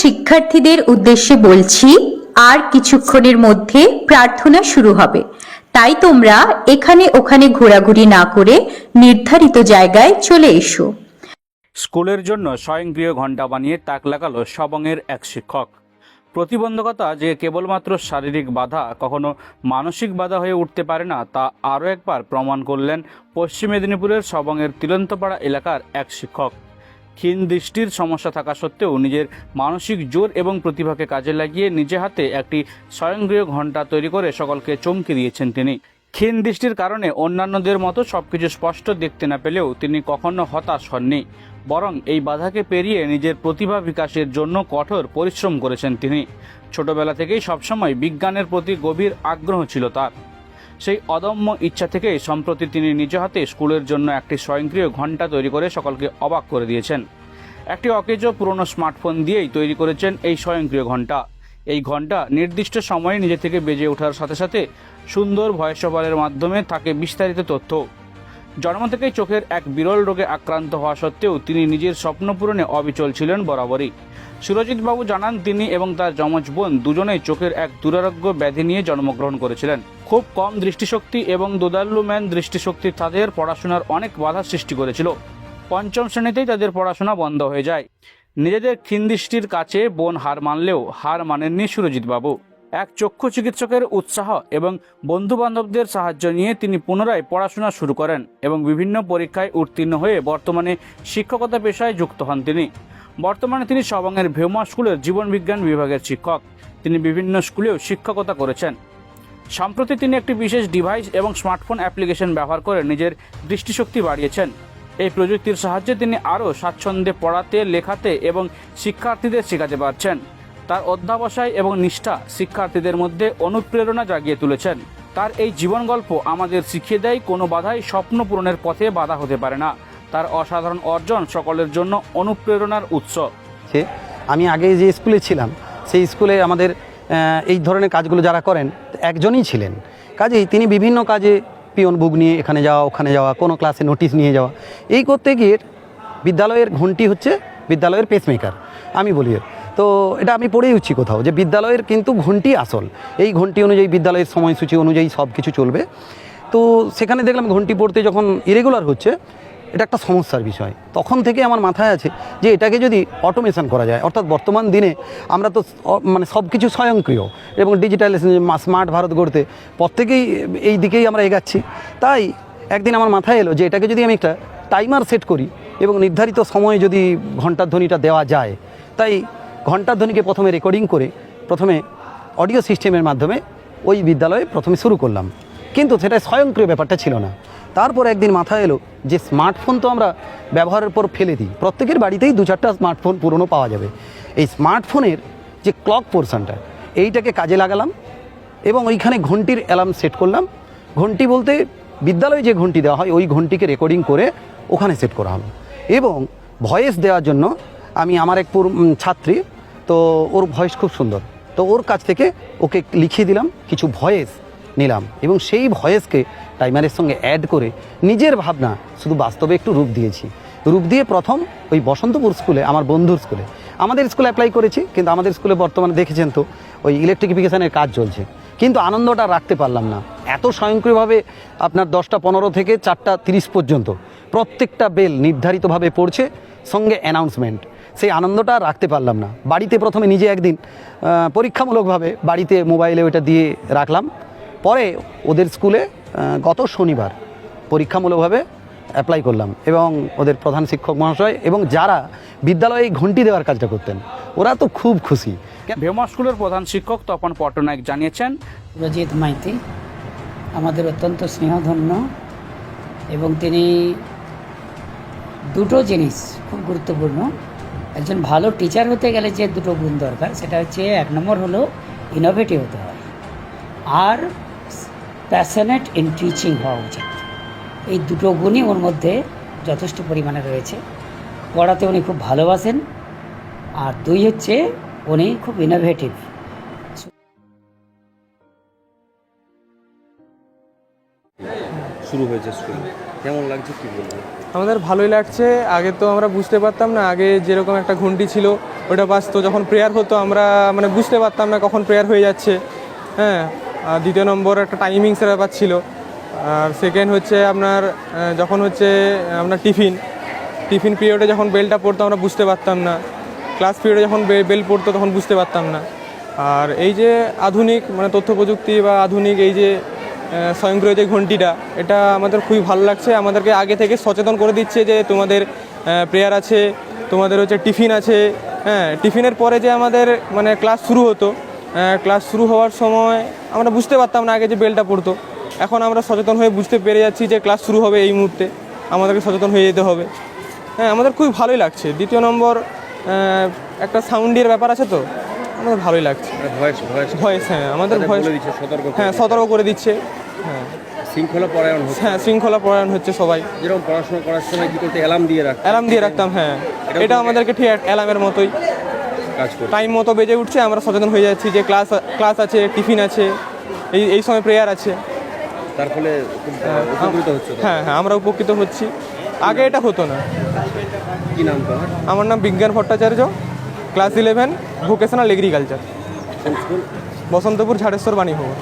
শিক্ষার্থীদের উদ্দেশ্যে বলছি, আর কিছুক্ষণের মধ্যে প্রার্থনা শুরু হবে। তাই তোমরা এখানে ওখানে ঘোরাঘুরি না করে নির্ধারিত জায়গায় চলে এসো। স্কুলের জন্য স্বয়ংক্রিয় ঘণ্টা বানিয়ে তাক লাগালো সবংয়ের এক শিক্ষক। প্রতিবন্ধকতা যে কেবলমাত্র শারীরিক বাধা, কখনো মানসিক বাধা হয়ে উঠতে পারে না, তা আরও একবার প্রমাণ করলেন পশ্চিম মেদিনীপুরের সবংয়ের তিলন্তপাড়া এলাকার এক শিক্ষক। ক্ষীণ দৃষ্টির সমস্যা থাকা সত্ত্বেও নিজের মানসিক জোর এবং প্রতিভাকে কাজে লাগিয়ে নিজে হাতে একটি স্বয়ংক্রিয় ঘণ্টা তৈরি করে সকলকে চমকে দিয়েছেন তিনি। ক্ষীণ দৃষ্টির কারণে অন্যান্যদের মতো সবকিছু স্পষ্ট দেখতে না পেলেও তিনি কখনো হতাশ হননি। বরং এই বাধাকে পেরিয়ে নিজের প্রতিভা বিকাশের জন্য কঠোর পরিশ্রম করেছেন তিনি। ছোটবেলা থেকেই সবসময় বিজ্ঞানের প্রতি গভীর আগ্রহ ছিল তার। সেই অদম্য ইচ্ছা থেকে সম্প্রতি তিনি নিজ হাতে স্কুলের জন্য একটি স্বয়ংক্রিয় ঘণ্টা তৈরি করে সকলকে অবাক করে দিয়েছেন। একটি অকেজ পুরনো স্মার্টফোন দিয়েই তৈরি করেছেন এই স্বয়ংক্রিয় ঘণ্টা এই ঘণ্টা নির্দিষ্ট সময়ে নিজে থেকে বেজে ওঠার সাথে সাথে সুন্দর ভয়েস ওভারের মাধ্যমে থাকে বিস্তারিত তথ্য। জন্ম থেকেই চোখের এক বিরল রোগে আক্রান্ত হওয়া সত্ত্বেও তিনি নিজের স্বপ্ন পূরণে অবিচল ছিলেন বরাবরই। সুরজিৎ বাবু জানান, তিনি এবং তার যমজ বোন দুজনেই চোখের এক দুরারোগ্য ব্যাধি নিয়ে জন্মগ্রহণ করেছিলেন। খুব কম দৃষ্টিশক্তি এবং দোদাল্লু ম্যান দৃষ্টিশক্তি তাদের পড়াশোনার অনেক বাধা সৃষ্টি করেছিল। পঞ্চম শ্রেণীতেই তাদের পড়াশোনা বন্ধ হয়ে যায়। নিজেদের ক্ষীণ দৃষ্টির কাছে বোন হার মানলেও হার মানেননি সুরজিৎ বাবু এক চক্ষু চিকিৎসকের উৎসাহ এবং বন্ধু বান্ধবদের সাহায্য নিয়ে তিনি পুনরায় পড়াশোনা শুরু করেন এবং বিভিন্ন পরীক্ষায় উত্তীর্ণ হয়ে বর্তমানে শিক্ষকতা পেশায় যুক্ত হন তিনি। বর্তমানে তিনি সবংয়ের ভেমা স্কুলের জীবনবিজ্ঞান বিভাগের শিক্ষক। তিনি বিভিন্ন স্কুলেও শিক্ষকতা করেছেন। সম্প্রতি তিনি একটি বিশেষ ডিভাইস এবং স্মার্টফোন অ্যাপ্লিকেশন ব্যবহার করে নিজের দৃষ্টিশক্তি বাড়িয়েছেন। এই প্রযুক্তির সাহায্যে তিনি আরও স্বাচ্ছন্দ্যে পড়াতে, লেখাতে এবং শিক্ষার্থীদের শেখাতে পারছেন। তার অধ্যাবসায় এবং নিষ্ঠা শিক্ষার্থীদের মধ্যে অনুপ্রেরণা জাগিয়ে তুলেছেন। তার এই জীবন গল্প আমাদের শিখিয়ে দেয়, কোনো বাধাই স্বপ্ন পূরণের পথে বাধা হতে পারে না। তার অসাধারণ অর্জন সকলের জন্য অনুপ্রেরণার উৎস। আমি আগে যে স্কুলে ছিলাম, সেই স্কুলে আমাদের এই ধরনের কাজগুলো যারা করেন, একজনই ছিলেন। কাজেই তিনি বিভিন্ন কাজে পিয়ন বুক নিয়ে এখানে যাওয়া, ওখানে যাওয়া, কোনো ক্লাসে নোটিশ নিয়ে যাওয়া। এই করতে গিয়ে বিদ্যালয়ের ঘন্টি হচ্ছে বিদ্যালয়ের পেসমেকার আমি বলি তো এটা আমি পড়েই উঠছি কোথাও যে বিদ্যালয়ের কিন্তু ঘন্টি আসল। এই ঘন্টি অনুযায়ী বিদ্যালয়ের সময়সূচি অনুযায়ী সব কিছু চলবে। তো সেখানে দেখলাম ঘন্টি পড়তে যখন ইরেগুলার হচ্ছে, এটা একটা সমস্যার বিষয়। তখন থেকে আমার মাথায় আছে যে এটাকে যদি অটোমেশন করা যায়, অর্থাৎ বর্তমান দিনে আমরা তো মানে সব কিছু স্বয়ংক্রিয় এবং ডিজিটাল স্মার্ট ভারত গড়তে প্রত্যেকেই এই দিকেই আমরা এগাচ্ছি। তাই একদিন আমার মাথায় এলো যে এটাকে যদি আমি একটা টাইমার সেট করি এবং নির্ধারিত সময়ে যদি ঘণ্টার ধ্বনিটা দেওয়া যায়, তাই ঘণ্টার ধ্বনিকে প্রথমে রেকর্ডিং করে প্রথমে অডিও সিস্টেমের মাধ্যমে ওই বিদ্যালয়ে প্রথমে শুরু করলাম। কিন্তু সেটা স্বয়ংক্রিয় ব্যাপারটা ছিল না। তারপর একদিন মাথায় এলো যে স্মার্টফোন তো আমরা ব্যবহারের পর ফেলে দিই। প্রত্যেকের বাড়িতেই দু চারটা স্মার্টফোন পুরনো পাওয়া যাবে। এই স্মার্টফোনের যে ক্লক পোর্শনটা এইটাকে কাজে লাগালাম এবং ওইখানে ঘন্টির অ্যালার্ম সেট করলাম। ঘন্টি বলতে বিদ্যালয়ে যে ঘন্টি দেওয়া হয়, ওই ঘন্টিকে রেকর্ডিং করে ওখানে সেট করা হলো। এবং ভয়েস দেওয়ার জন্য আমি আমার এক ছাত্রী তো ওর ভয়েস খুব সুন্দর। তো ওর কাছ থেকে ওকে লিখিয়ে দিলাম, কিছু ভয়েস নিলাম এবং সেই ভয়েসকে টাইমারের সঙ্গে অ্যাড করে নিজের ভাবনা শুধু বাস্তবে একটু রূপ দিয়েছি। রূপ দিয়ে প্রথম ওই বসন্তপুর স্কুলে, আমার বন্ধুর স্কুলে, আমাদের স্কুলে অ্যাপ্লাই করেছি, কিন্তু আমাদের স্কুলে বর্তমানে দেখেছেন তো, ওই ইলেকট্রিফিকেশনের কাজ চলছে। কিন্তু আনন্দটা রাখতে পারলাম না। এত স্বয়ংক্রিয়ভাবে আপনার দশটা পনেরো থেকে চারটা তিরিশ পর্যন্ত প্রত্যেকটা বেল নির্ধারিতভাবে পড়ছে, সঙ্গে অ্যানাউন্সমেন্ট সেই আনন্দটা রাখতে পারলাম না। বাড়িতে প্রথমে নিজে একদিন পরীক্ষামূলকভাবে বাড়িতে মোবাইলে ওইটা দিয়ে রাখলাম। পরে ওদের স্কুলে গত শনিবার পরীক্ষামূলকভাবে অ্যাপ্লাই করলাম এবং ওদের প্রধান শিক্ষক মহাশয় এবং যারা বিদ্যালয়ে ঘন্টি দেওয়ার কাজটা করতেন ওরা তো খুব খুশি। ভেমা স্কুলের প্রধান শিক্ষক তপন পট্টনায়ক জানিয়েছেন রজিত মাইতি আমাদের অত্যন্ত স্নেহধন্য এবং তিনি দুটো জিনিস খুব গুরুত্বপূর্ণ। একজন ভালো টিচার হতে গেলে যে দুটো গুণ দরকার, সেটা হচ্ছে এক নম্বর হলো ইনোভেটিভ হতে হয় আর প্যাশনেট ইন টিচিং হওয়া উচিত। এই দুটো গুণই ওর মধ্যে যথেষ্ট পরিমাণে রয়েছে। পড়াতে উনি খুব ভালোবাসেন। আর দুই হচ্ছে উনি খুব ইনোভেটিভ শুরু হয়েছে স্কুল কেমন লাগছে কি বলব? আমাদের ভালোই লাগছে। আগে তো আমরা বুঝতে পারতাম না, আগে যেরকম একটা ঘন্টি ছিল, ওটা বাজতো যখন প্রেয়ার হতো, আমরা মানে বুঝতে পারতাম না কখন প্রেয়ার হয়ে যাচ্ছে। হ্যাঁ দ্বিতীয় নম্বর একটা টাইমিংসের ব্যাপার ছিল। আর সেকেন্ড হচ্ছে আপনার যখন হচ্ছে আপনার টিফিন টিফিন পিরিয়ডে যখন বেলটা পড়তো, আমরা বুঝতে পারতাম না। ক্লাস পিরিয়ডে যখন বেল পড়তো, তখন বুঝতে পারতাম না। আর এই যে আধুনিক মানে তথ্য প্রযুক্তি বা আধুনিক এই যে স্বয়ংক্রিয় যে ঘন্টিটা এটা আমাদের খুবই ভালো লাগছে। আমাদেরকে আগে থেকে সচেতন করে দিচ্ছে যে তোমাদের প্রেয়ার আছে তোমাদের হচ্ছে টিফিন আছে। হ্যাঁ টিফিনের পরে যে আমাদের মানে ক্লাস শুরু হতো ক্লাস শুরু হওয়ার সময় আমরা বুঝতে পারতাম না আগে যে বেলটা পড়তো। এখন আমরা সচেতন হয়ে বুঝতে পেরে যাচ্ছি যে ক্লাস শুরু হবে এই মুহূর্তে। আমাদেরকে সচেতন হয়ে যেতে হবে। হ্যাঁ আমাদের খুবই ভালোই লাগছে। দ্বিতীয় নম্বর একটা সাউন্ডের ব্যাপার আছে তো? আমাদের ভালোই লাগছে। ভয়েস ভয়েস ভয়েস হ্যাঁ আমাদের ভয়েস করে হ্যাঁ সতর্ক করে দিচ্ছে। হ্যাঁ। শৃঙ্খলা পরায়ণ হচ্ছে। হ্যাঁ শৃঙ্খলা পরায়ণ হচ্ছে সবাই। যেরকম পড়াশোনা করার সময় কি করতে অ্যালার্ম দিয়ে রাখ অ্যালার্ম দিয়ে রাখতাম হ্যাঁ। এটা আমাদেরকে ঠিক অ্যালার্মের মতোই। কাজ করতে। টাইম মতো বেজে উঠছে আমরা সচেতন হয়ে যাচ্ছি যে ক্লাস ক্লাস আছে টিফিন আছে এই এই সময় প্রেয়ার আছে। তার ফলে উপকৃত হচ্ছে হ্যাঁ হ্যাঁ আমরা উপকৃত হচ্ছি। আগে এটা হতো না। কি নাম তোমার? আমার নাম Bigyan Bhattacharya class eleven vocational agriculture Basantapur Jhareswar Bani Bhaban